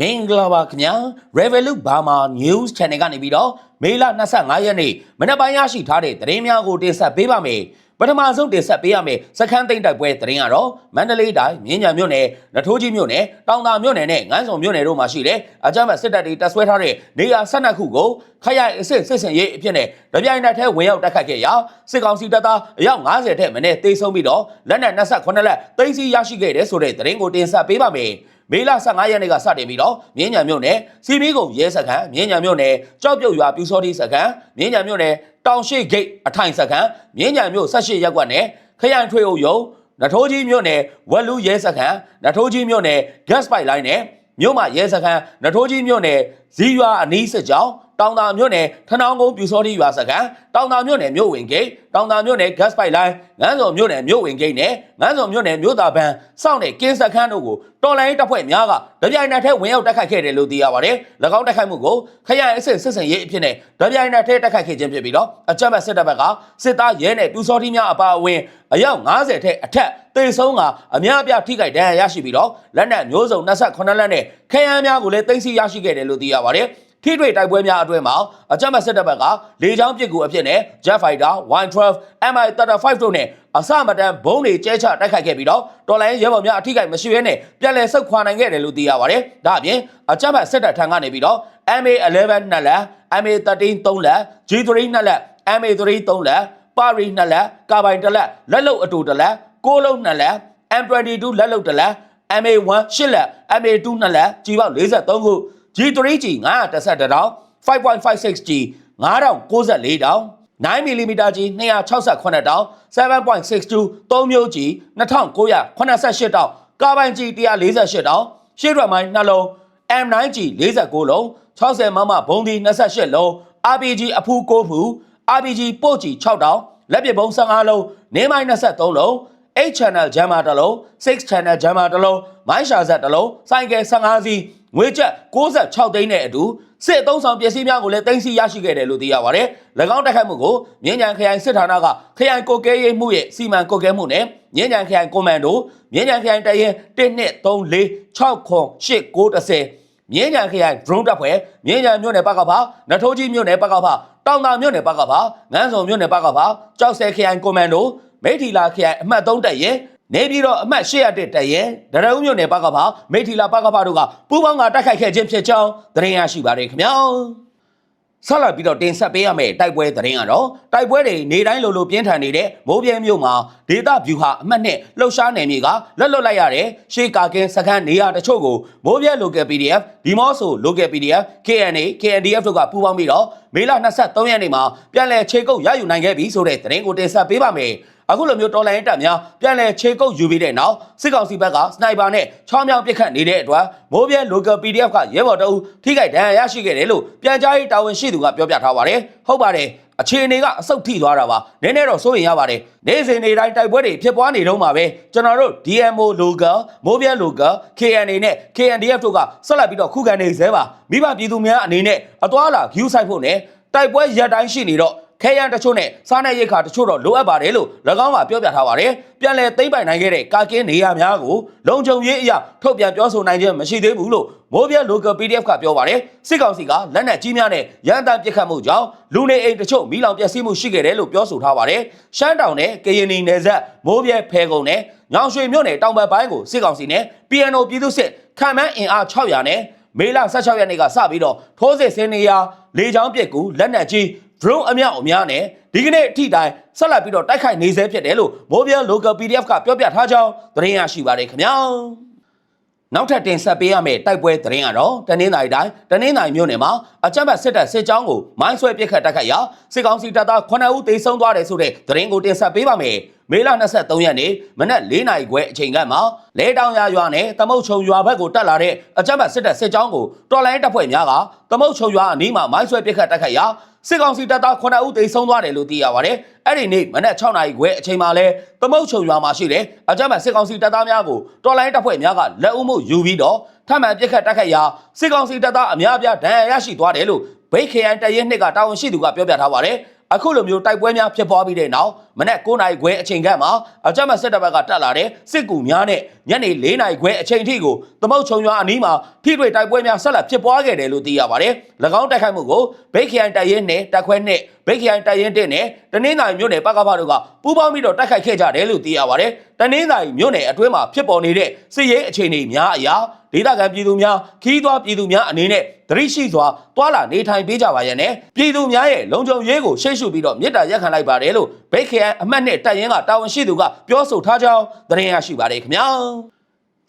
မင်္ဂလာပါခင်ဗျာ Revolut Burma News Channel ကနေပြီးတော့မေလ25ရက်နေ့မနက်ပိုင်းရရှိထားတဲ့သတင်းများကိုတင်ဆက်ပေးပါမယ်ပထမဆုံးတင်ဆက်ပေးရမယ်စခန်းသိမ်းတိုက်ပွဲသတင်းကတော့မန္တလေးတိုင်းမြင်းညာမြို့နယ်နထိုးကြီးမြို့နယ်တောင်သာမြို့နယ်နဲ့ငန်းစုံမြို့နယ်တို့မှာရှိတဲ့အကြမ်းဖက်စစ်တပ်တွေတပ်ဆွဲထားတဲ့နေရာ12ခုကိုခရိုင်အစ်စ်စစ်စင်ရေးအဖြစ်နဲ့တပြိုင်နက်တည်းဝင်ရောက်တိုက်ခတ်ခဲ့ရာစစ်ကောင်စီတပ်သားအယောက်90ထက်မနည်းတေဆုံးပြီးတော့လက်နက်28လက်သိမ်းဆည်းရရှိခဲ့တဲ့ဆိုတဲ့သတင်းကိုတင်ဆက်ပေးပါမယ် မေလ15ရက်နေ့ကစတင်ပြီးတော့မြင်းညာမြို့နယ်စီမီကုံရဲစခန်းမြင်းညာမြို့နယ်ကြောက်ပြုတ်ရွာပြူစောတိစခန်းမြင်းညာမြို့နယ်တောင်ရှိဂိတ်အထိုင်စခန်းမြင်းညာမြို့18ရပ်ကွက်နယ်ခရိုင်ထွေအုပ်ရုံနထိုးကြီးမြို့နယ်ဝက်လူရဲစခန်းနထိုးကြီးမြို့နယ် gas pipeline နဲ့မြို့မှာရဲစခန်းနထိုးကြီးမြို့နယ်ဇီရွာအနီးစစ်ကြောင်း တောင်တာမြို့နယ်ထနောင်းကုန်းပြူစောတိရွာစခန်းတောင်တာမြို့နယ်မြို့ဝင်ဂိတ်တောင်တာမြို့နယ် gas pipeline ငန်းစုံမြို့နယ်မြို့ဝင်ဂိတ်နဲ့ငန်းစုံမြို့နယ်မြို့သားဘန်းစောင့်တဲ့ကင်းစခန်းတို့ကိုတော်လိုင်းတပ်ဖွဲ့များကတပြိုင်နက်တည်းဝင်ရောက်တိုက်ခိုက်ခဲ့တယ်လို့သိရပါတယ်။၎င်းတိုက်ခိုက်မှုကိုခရိုင်အစစ်စစ်စင်ရေးအဖြစ်နဲ့တပြိုင်နက်တည်းတိုက်ခိုက်ခဲ့ခြင်းဖြစ်ပြီးတော့အကြမ်းဖက်စစ်တပ်ဘက်ကစစ်သားရဲနဲ့ပြူစောတိများအပါအဝင်အယောက်90ထက်အထက်တေဆုံးကအများအပြားထိခိုက်ဒဏ်ရာရရှိပြီးတော့လက်နက်မျိုးစုံ28လက်နဲ့ခရမ်းများကိုလည်းသိမ်းဆည်းရရှိခဲ့တယ်လို့သိရပါတယ်။ ထိတွေ့တိုက်ပွဲများအတွင်းမှာအကြမ်းဖက်စစ်တပ်ဘက်ကလေကြောင်းပစ်ကူအဖြစ်နဲ့ Jet Fighter, Y12, Mi-35 တို့နဲ့အစမတန်ဘုံးတွေကျဲချတိုက်ခိုက်ခဲ့ပြီးတော့တော်လိုင်းရဲဘော်များအထိကိမရှိဘဲနဲ့ပြန်လည်ဆုတ်ခွာနိုင်ခဲ့တယ်လို့သိရပါတယ်။ဒါအပြင်အကြမ်းဖက်စစ်တပ်ထံကနေပြီးတော့ MA11 နှစ်လက် MA13 3လက် G3 နှစ်လက် MA3 3လက်ပါရီနှစ်လက်ကာဘိုင်တစ်လက်လက်လုံအတူတစ်လက်ကိုးလုံးနှစ်လက် M22 လက်လုံတစ်လက် MA1 8လက် MA2 နှစ်လက်ကြီးပေါက်43ခု G3G 911တောင် 5.56G 9094တောင် 9mm G 268တောင် 7.62 3မျိုး G 2988တောင်ကာဘိုင် G 148တောင်ရှေ့ရွက်မိုင်းနှလုံး M9G 49လုံး60မမဘုံဒီ28လုံး RPG အဖူး9ဖူ RPG ပို့ကြီး6တောင်လက်ပစ်ဘုံ15လုံးနေမိုင်း23လုံး 8 channel jammer တစ်လုံး6 channel jammer တစ်လုံးမိုင်းရှာဆက်တစ်လုံးစိုင်းကယ်15စီး ငွေကျပ်66သိန်းနဲ့အတူစစ်အုံဆောင်ပစ္စည်းများကိုလည်းတင်စီရရှိခဲ့တယ်လို့သိရပါတယ်။၎င်းတိုက်ခိုက်မှုကိုမြင်းကြံခရိုင်စစ်ဌာနကခရိုင်ကိုကဲရေးမှုရဲ့စီမံကုတ်ကဲမှုနဲ့မြင်းကြံခရိုင်ကွန်မန်ဒိုမြင်းကြံခရိုင်တရင်1 2 3 4 6ခွန်8 9 10မြင်းကြံခရိုင် drone တပ်ဖွဲ့မြင်းကြံမြို့နယ်ပကဖနထိုးကြီးမြို့နယ်ပကဖတောင်တာမြို့နယ်ပကဖငန်းစုံမြို့နယ်ပကဖကြောက်ဆဲခရိုင်ကွန်မန်ဒိုမိထီလာခရိုင်အမှတ်3တပ်ရင် နေပြီးတော့အမှတ်801တရဲဒရဦးမြို့နယ်ပကဖမိထီလာပကဖတို့ကပူးပေါင်းကတိုက်ခိုက်ခဲ့ခြင်းဖြစ်ကြောင်းသတင်းရရှိပါတယ်ခင်ဗျာဆက်လက်ပြီးတော့တင်ဆက်ပေးရမယ့်တိုက်ပွဲသတင်းကတော့တိုက်ပွဲတွေနေတိုင်းလိုလိုပြင်းထန်နေတဲ့မိုးပြဲမြို့မှာဒေတာဗျူဟာအမှတ်နဲ့လှုပ်ရှားနယ်မြေကလက်လွတ်လိုက်ရတဲ့ရှေးကာကင်းစခန်းနေရာတချို့ကိုမိုးပြဲ local PDF ဒီမော့ဆို local PDF KNA KNDF တို့ကပူးပေါင်းပြီးတော့မေလ23ရက်နေ့မှာပြန်လည်ခြေကုပ်ရယူနိုင်ခဲ့ပြီဆိုတဲ့သတင်းကိုတင်ဆက်ပေးပါမယ် အခုလိုမျိုးတော်လိုင်းတပ်များပြန်လည်ခြေကုပ်ယူပြီးတဲ့နောက်စစ်ကောင်စီဘက်ကစနိုက်ပါနဲ့ချောင်းမြောင်းပစ်ခတ်နေတဲ့အတွက်မိုးပြဲ local PDF ကရဲဘော်တအုပ်ထိခိုက်ဒဏ်ရာရရှိခဲ့တယ်လို့ပြန်ကြားရေးတာဝန်ရှိသူကပြောပြထားပါတယ်ဟုတ်ပါတယ်အခြေအနေကအဆုတ်ထိသွားတာပါနည်းနည်းတော့စိုးရင်ရပါတယ်နေ့စဉ်နေ့တိုင်းတိုက်ပွဲတွေဖြစ်ပွားနေတော့မှာပဲကျွန်တော်တို့ DMO local မိုးပြဲ local KNA နဲ့ KNDF တို့ကဆက်လက်ပြီးတော့ခုခံနေသေးပါမိဘပြည်သူများအနေနဲ့အသွာလာ view site ဖို့နဲ့တိုက်ပွဲရက်တိုင်းရှိနေတော့ ခဲရန်တချို့နဲ့စားနပ်ရိက္ခာတချို့တော့လိုအပ်ပါတယ်လို့၎င်းကပြောပြထားပါတယ်။ပြန်လည်သိမ့်ပိုင်နိုင်ခဲ့တဲ့ကာကင်းနေရာများကိုလုံခြုံရေးအရာထုတ်ပြန်ပြောဆိုနိုင်ခြင်းမရှိသေးဘူးလို့မိုးပြဲ local PDF ကပြောပါတယ်။စစ်ကောင်စီကလက်နက်ကြီးများနဲ့ရန်တမ်းပစ်ခတ်မှုကြောင့်လူနေအိမ်တချို့မိလောင်ပျက်စီးမှုရှိခဲ့တယ်လို့ပြောဆိုထားပါတယ်။ရှမ်းတောင်နဲ့ကရင်နယ်ဆက်မိုးပြဲဖဲကုံနဲ့ညောင်ရွှေမြို့နယ်တောင်ဘက်ပိုင်းကိုစစ်ကောင်စီနဲ့ PNO ပြည်သူစစ်ခံမှန်းအင်အား600နဲ့မေလ16ရက်နေ့ကစပြီးတော့ထိုးစစ်ဆင်နေရာလေချောင်းပစ်ကူလက်နက်ကြီး drone အမြောက်အများနဲ့ဒီကနေ့အထိတိုင်းဆက်လက်ပြီးတော့တိုက်ခိုက်နေဆဲဖြစ်တယ်လို့ Mobile Local PDF ကပြောပြထားကြောင်းသတင်းရရှိပါတယ်ခင်ဗျာနောက်ထပ်တင်ဆက်ပေးရမယ့်တိုက်ပွဲသတင်းကတော့တနင်္သာရီတိုင်းတနင်္သာရီမြို့နယ်မှာအကြမ်းဖက်စစ်တပ်စစ်ကြောင်းကိုမိုင်းဆွဲပစ်ခတ်တိုက်ခိုက်ရာစစ်ကောင်စီတပ်သား9ဦးသေဆုံးသွားတယ်ဆိုတဲ့သတင်းကိုတင်ဆက်ပေးပါမယ်မေလ23ရက်နေ့မနက်4နာရီခွဲအချိန်ကမှလဲတောင်ရရွာနဲ့သမုတ်ချုံရွာဘက်ကိုတက်လာတဲ့အကြမ်းဖက်စစ်တပ်စစ်ကြောင်းကိုတော်လိုင်းတပ်ဖွဲ့များကသမုတ်ချုံရွာအနီးမှာမိုင်းဆွဲပစ်ခတ်တိုက်ခိုက်ရာ စစ်ကောင်စီတပ်သား9ဦးသေဆုံးသွားတယ်လို့သိရပါတယ်။အဲ့ဒီနေ့မနက်6နာရီခွဲအချိန်မှာလဲသမုတ်ချုံရွာမှာရှိတဲ့အကြမ်းဖက်စစ်ကောင်စီတပ်သားများကိုတော်လိုင်းတပ်ဖွဲ့များကလက်ဦးမှုယူပြီးတော့ထပ်မံပစ်ခတ်တိုက်ခိုက်ရာစစ်ကောင်စီတပ်သားအများအပြားဒဏ်ရာရရှိသွားတယ်လို့ဘိတ်ခရိုင်တရဲနှစ်ကတာဝန်ရှိသူကပြောပြထားပါတယ် အခုလိုမျိုးတိုက်ပွဲများဖြစ်ပွားပြီးတဲ့နောက်မနက်9နာရီခွဲအချိန်ခန့်မှာအကြမ်းဖက်စစ်တပ်ဘက်ကတက်လာတဲ့စစ်ကူများနဲ့ညနေ4နာရီခွဲအချိန်ထိကိုသမုတ်ချုံရွာအနီးမှာထိတွေ့တိုက်ပွဲများဆက်လက်ဖြစ်ပွားခဲ့တယ်လို့သိရပါတယ်။၎င်းတိုက်ခိုက်မှုကိုဘိတ်ခရိုင်တိုက်ရင်နဲ့တက်ခွဲနဲ့ဘိတ်ခရိုင်တိုက်ရင်တဲ့နဲ့တနင်္သာရီမြို့နယ်ပကဖတို့ကပူးပေါင်းပြီးတော့တိုက်ခိုက်ခဲ့ကြတယ်လို့သိရပါတယ်။တနင်္သာရီမြို့နယ်အတွင်းမှာဖြစ်ပေါ်နေတဲ့စစ်ရေးအခြေအနေများအရာ ဒေသခံပြည်သူများခီးသွွားပြည်သူများအနေနဲ့သတိရှိစွာတွာလာနေထိုင်ပေးကြပါရနဲ့ပြည်သူများရဲ့လုံခြုံရေးကိုရှေ့ရှုပြီးတော့မြစ်တာရက်ခံလိုက်ပါတယ်လို့ဘိတ်ခရိုင်အမှတ်နဲ့တပ်ရင်းကတာဝန်ရှိသူကပြောဆိုထားကြောင်းသတင်းရရှိပါတယ်ခင်ဗျာ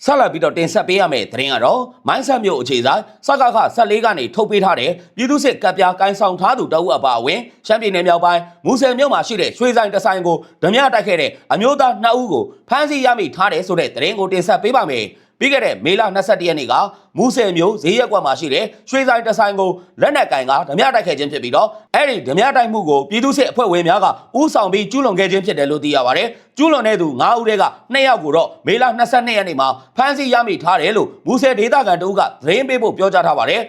ဆက်လက်ပြီးတော့တင်ဆက်ပေးရမယ့်သတင်းကတော့မိုင်းဆက်မြို့အခြေဆိုင်စကခ14ကနေထုတ်ပေးထားတဲ့ပြည်သူစစ်ကပ်ပြားကိုင်းဆောင်ထားသူတအုပ်အပါအဝင်ရှမ်းပြည်နယ်မြောက်ပိုင်းမူဆယ်မြို့မှာရှိတဲ့ရွှေဆိုင်တဆိုင်ကိုဓမြတိုက်ခဲ့တဲ့အမျိုးသား2ဦးကိုဖမ်းဆီးရမိထားတယ်ဆိုတဲ့သတင်းကိုတင်ဆက်ပေးပါမယ် ပြီးခဲ့တဲ့မေလ22ရက်နေ့ကမူဆယ်မြို့ဈေးရက်ကွက်မှာရှိတဲ့ရွှေဆိုင်တဆိုင်ကိုလက်နက်ကင်ကဓမြတိုက်ခဲ့ခြင်းဖြစ်ပြီးတော့အဲ့ဒီဓမြတိုက်မှုကိုပြည်သူစစ်အဖွဲ့ဝင်များကဥဆောင်ပြီးကျူးလွန်ခဲ့ခြင်းဖြစ်တယ်လို့သိရပါတယ်ကျူးလွန်တဲ့သူ9ဦးတည်းက2ယောက်ကိုတော့မေလ22ရက်နေ့မှာဖမ်းဆီးရမိထားတယ်လို့မူဆယ်ဒေသခံတို့ကသတင်းပေးဖို့ပြောကြားထားပါတယ်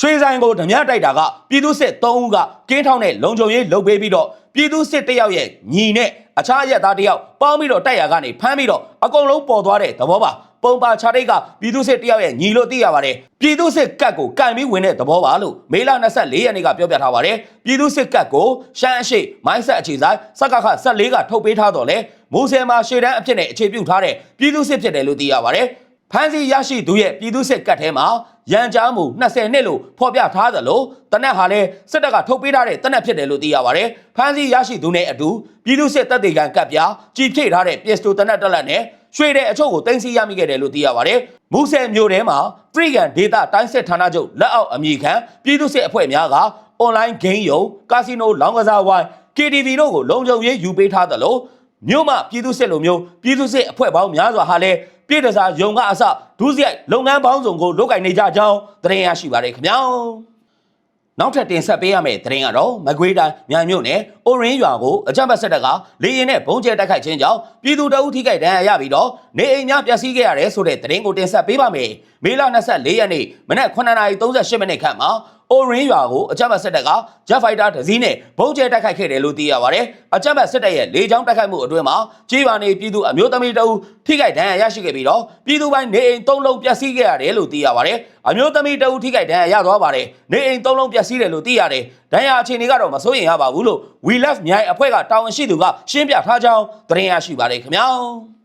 ရွှေဆိုင်ကိုဓမြတိုက်တာကပြည်သူစစ်3ဦးကကင်းထောင်းတဲ့လုံခြုံရေးလုပ်ပေးပြီးတော့ပြည်သူစစ်တစ်ယောက်ရဲ့ညီနဲ့အခြားရက်သားတစ်ယောက်ပေါင်းပြီးတော့တိုက်ရကနေဖမ်းပြီးတော့အကုန်လုံးပေါ်သွားတဲ့သဘောပါ ပုံပါချာတိတ်ကပြည်သူစစ်တယောက်ရဲ့ညီလို့သိရပါတယ်ပြည်သူစစ်ကတ်ကိုကန်ပြီးဝင်တဲ့သဘောပါလို့မေလ24ရက်နေ့ကပြောပြထားပါတယ်ပြည်သူစစ်ကတ်ကိုရှမ်းအရှိမိုင်းဆက်အခြေဆိုင်စကခ14ကထုတ်ပေးထားတော့လေမူဆယ်မှာရှေ့တန်းအဖြစ်နဲ့အခြေပြုထားတဲ့ပြည်သူစစ်ဖြစ်တယ်လို့သိရပါတယ်ဖမ်းဆီးရရှိသူရဲ့ပြည်သူစစ်ကတ်ထဲမှာရန်ကြားမှု20နှစ်လို့ဖော်ပြထားသလိုတနက်ဟာလည်းစစ်တပ်ကထုတ်ပေးထားတဲ့တနက်ဖြစ်တယ်လို့သိရပါတယ်။ဖမ်းဆီးရရှိသူနဲ့အတူပြည်သူစစ်တပ်တွေကကပ်ပြားကြီးဖြည့်ထားတဲ့ပစ္စတိုတနက်တက်လက်နဲ့ ရွှေတဲ့အချို့ကိုတင်စီရမိခဲ့တယ်လို့သိရပါတယ်။မူဆယ်မြို့ထဲမှာပရိကန်ဒေတာတိုင်းစစ်ဌာနချုပ်လက်အောက်အမည်ခံပြည်သူစစ်အဖွဲ့များကအွန်လိုင်းဂိမ်းယုံကာစီနိုလောင်းကစားဝိုင်း KTV တို့ကိုလုံခြုံရေးယူပေးထားသလိုမြို့မှာပြည်သူစစ်လိုမျိုးပြည်သူစစ်အဖွဲ့ပေါင်းများစွာဟာလည်းပြည်တစားယုံကအစဒုစရိုက်လုပ်ငန်းပေါင်းစုံကိုလုပ်ကင်နေကြကြောင်းသတင်းရရှိပါရခင်ဗျာ နောက်ထပ်တင်ဆက်ပေးရမယ့်သတင်းကတော့မကွေးတိုင်းမြန်မြို့နယ်အိုရင်းရွာကိုအကြမ်းဖက်စစ်တပ်ကလေရင်နဲ့ဘုံကျဲတိုက်ခိုက်ခြင်းကြောင့်ပြည်သူတအုပ်ထိခိုက်ဒဏ်ရာရပြီးတော့နေအိမ်များပျက်စီးခဲ့ရတယ်ဆိုတဲ့သတင်းကိုတင်ဆက်ပေးပါမယ်မေလ24ရက်နေ့မနက်9:38မိနစ်ခန့်မှာ အိုရင်းရွာကိုအကြမ်းဖက်စစ်တပ်ကဂျက်ဖိုက်တာတစ်စီးနဲ့ဘုံကျဲတိုက်ခိုက်ခဲ့တယ်လို့သိရပါတယ်။အကြမ်းဖက်စစ်တပ်ရဲ့လေကြောင်းတိုက်ခိုက်မှုအတွင်းမှာကြေးပါနေပြည်သူအမျိုးသမီးတအုပ်ထိခိုက်ဒဏ်ရာရရှိခဲ့ပြီးတော့ပြည်သူပိုင်းနေအိမ်၃လုံးပျက်စီးခဲ့ရတယ်လို့သိရပါတယ်။အမျိုးသမီးတအုပ်ထိခိုက်ဒဏ်ရာရသွားပါတယ်။နေအိမ်၃လုံးပျက်စီးတယ်လို့သိရတယ်။ဒဏ်ရာအခြေအနေကတော့မစိုးရိမ်ရပါဘူးလို့ We Love မြိုင်အဖွဲ့ကတာဝန်ရှိသူကရှင်းပြထားကြောင်းသတင်းရရှိပါတယ်ခင်ဗျာ။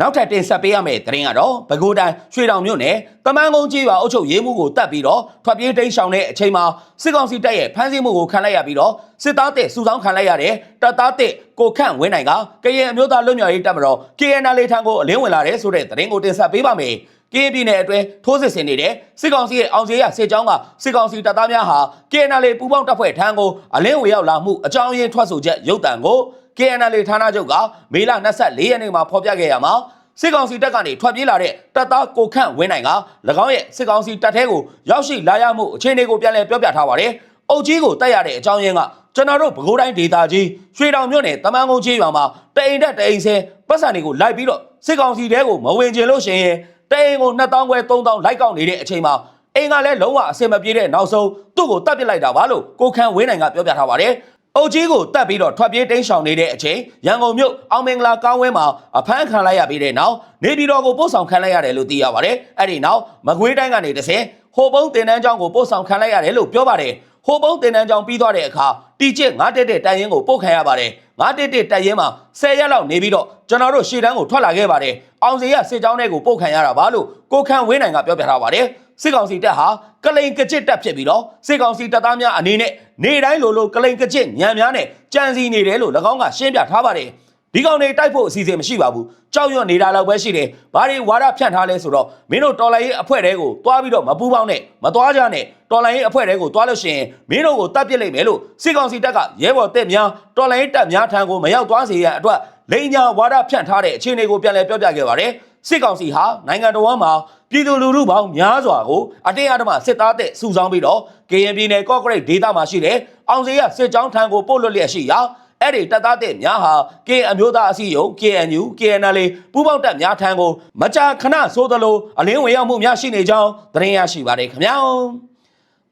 နောက်ထပ်တင်ဆက်ပေးရမယ့်သတင်းကတော့ပဲခူးတိုင်းရွှေတောင်မြို့နယ်တမန်ကုန်းကြီးရွာအုပ်ချုပ်ရေးမှုကိုတတ်ပြီးတော့ထွက်ပြေးတိမ်းရှောင်တဲ့အချိန်မှာစစ်ကောင်စီတပ်ရဲ့ဖမ်းဆီးမှုကိုခံလိုက်ရပြီးတော့စစ်သားတဲ့စုဆောင်းခံလိုက်ရတဲ့တပ်သားတဲ့ကိုခန့်ဝင်းနိုင်ကကရင်အမျိုးသားလွတ်မြောက်ရေးတပ်မတော် KNL ထံကိုအလင်းဝင်လာတဲ့ဆိုတဲ့သတင်းကိုတင်ဆက်ပေးပါမယ်။ကင်းပြည်နယ်အတွင်းထိုးစစ်ဆင်နေတဲ့စစ်ကောင်စီရဲ့အောင်စီရစစ်ကြောင်းကစစ်ကောင်စီတပ်သားများဟာ KNL ပူးပေါင်းတပ်ဖွဲ့ထံကိုအလင်းဝင်ရောက်လာမှုအကြောင်းရင်းထွက်ဆိုချက်ရုပ်တံကို KNL ဌာနချုပ်ကမေလ24ရက်နေ့မှာဖော်ပြခဲ့ရမှာစစ်ကောင်စီတပ်ကနေထွက်ပြေးလာတဲ့တပ်သားကိုခန့်ဝင်းနိုင်က၎င်းရဲ့စစ်ကောင်စီတပ်ထဲကိုရောက်ရှိလာရမှုအခြေအနေကိုပြန်လည်ပြောပြထားပါတယ်။အုပ်ကြီးကိုတက်ရတဲ့အကြောင်းရင်းကကျွန်တော်တို့ပဲခူးတိုင်းဒေသကြီးရွှေတောင်မြို့နယ်တမန်ကုန်းကြီးရွာမှာတအိမ်တက်တအိမ်ဆဲပတ်စံတွေကိုလိုက်ပြီးတော့စစ်ကောင်စီတဲကိုမဝင်ကျင်လို့ရှိရင်တအိမ်ကို2000ခွဲ3000လိုက်ကောက်နေတဲ့အချိန်မှာအိမ်ကလည်းလုံးဝအဆင်မပြေတဲ့နောက်ဆုံးသူ့ကိုတတ်ပစ်လိုက်တာပါလို့ကိုခန့်ဝင်းနိုင်ကပြောပြထားပါတယ်။ အုတ်ကြီးကိုတတ်ပြီးတော့ထွက်ပြေးတိမ်းရှောင်နေတဲ့အချိန်ရန်ကုန်မြို့အောင်မင်္ဂလာကောင်းဝင်းမှာအဖမ်းခံလိုက်ရပြီးတဲ့နောက်နေပြည်တော်ကိုပို့ဆောင်ခံလိုက်ရတယ်လို့သိရပါတယ်။အဲ့ဒီနောက်မကွေးတိုင်းကနေတစ်ဆင့်ဟိုပုံးတင်တန်းကျောင်းကိုပို့ဆောင်ခံလိုက်ရတယ်လို့ပြောပါတယ်။ဟိုပုံးတင်တန်းကျောင်းပြီးသွားတဲ့အခါတီကျစ်ငါတက်တဲ့တိုင်ရင်ကိုပို့ခံရပါတယ်။ငါတက်တဲ့တိုင်ရင်မှာ10ရက်လောက်နေပြီးတော့ကျွန်တော်တို့ရှေ့တန်းကိုထွက်လာခဲ့ပါတယ်။အောင်စီရစစ်ကြောင်းတွေကိုပို့ခံရတာပါလို့ကိုခန့်ဝင်းနိုင်ကပြောပြထားပါတယ်။ စစ်ကောင်စီတပ်ဟာကလိန်ကကြစ်တက်ဖြစ်ပြီးတော့စစ်ကောင်စီတပ်သားများအနေနဲ့နေတိုင်းလိုလိုကလိန်ကကြစ်ညံများနဲ့ကြံစီနေတယ်လို့၎င်းကရှင်းပြထားပါတယ်ဒီကောင်တွေတိုက်ဖို့အစီအစဉ်မရှိပါဘူးကြောက်ရွံ့နေတာလောက်ပဲရှိတယ်ဘာတွေဝါဒဖြန့်ထားလဲဆိုတော့မင်းတို့တော်လိုင်းရေးအဖွဲ့တွေကိုတွားပြီးတော့မပူးပေါင်းနဲ့မတွားကြနဲ့တော်လိုင်းရေးအဖွဲ့တွေကိုတွားလို့ရှိရင်မင်းတို့ကိုတတ်ပစ်လိုက်မယ်လို့စစ်ကောင်စီတပ်ကရဲဘော်တက်များတော်လိုင်းရေးတပ်များထံကိုမရောက်သွားစေရန်အတွက်လိန်ညာဝါဒဖြန့်ထားတဲ့အခြေအနေကိုပြန်လည်ပြောပြခဲ့ပါတယ်စစ်ကောင်စီဟာနိုင်ငံတော်ဝန်မှာ ပြည်သူလူထုပေါင်းများစွာကိုအတင်းအဓမ္မစစ်သားတဲ့စုဆောင်းပြီးတော့ KN ပြည်နယ်ကော့ဂရိတ်ဒေသမှာရှိတဲ့အောင်စေရစစ်ကြောင်းထံကိုပို့လွတ်လျက်ရှိရာအဲ့ဒီတပ်သားတဲ့များဟာ K အမျိုးသားအစည်းအရုံး KNU KNL ပူးပေါင်းတပ်များထံကိုမကြာခဏဆိုသလိုအလင်းဝင်ရောက်မှုများရှိနေကြောင်းသတင်းရရှိပါတယ်ခင်ဗျာ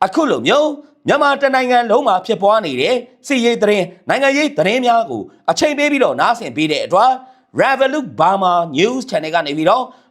အခုလိုမျိုးမြန်မာတနိုင်ငံလုံးမှာဖြစ်ပွားနေတဲ့စီရေးသတင်းနိုင်ငံရေးသတင်းများကိုအချိန်ပေးပြီးတော့နားဆင်ပေးတဲ့အတွက် Revolut Burma News Channel ကနေပြီးတော့